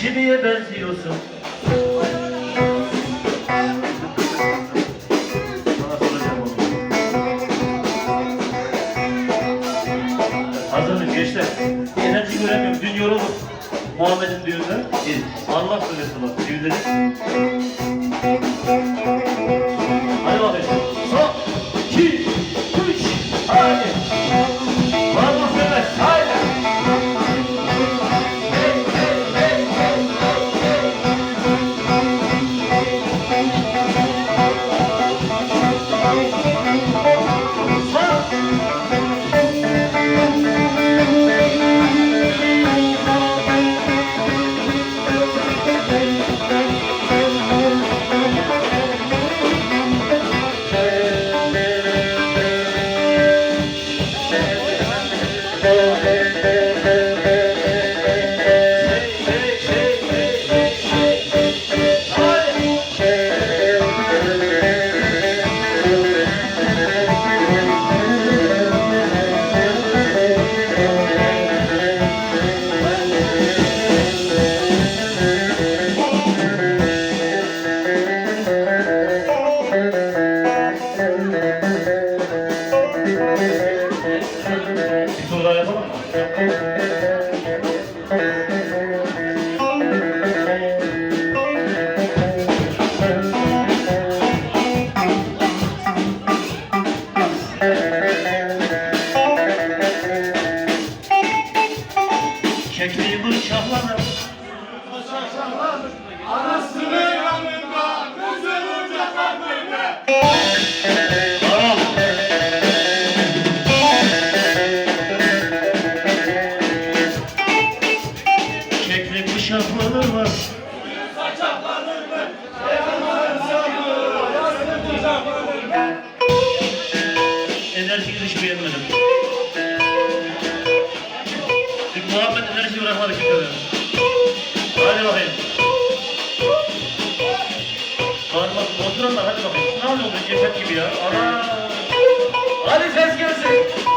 Şibiye benziyorsun. Sana soracağım onu. Hazır mıyız gençler? Enerji göremiyorum. Dün yoruldum. Muhammed'in düğünde. Allah söylesin bak. Düğün Bir Hello. Keklik bıçaklanır var. Enerji hiç beğenmedim. Bir Muhammed enerji bırakmadı kimsede. Hadi bakayım. Parmak oturun da hadi bakayım. Ne oluyor bu ceset gibi ya? Ana! Hadi ses gelsin.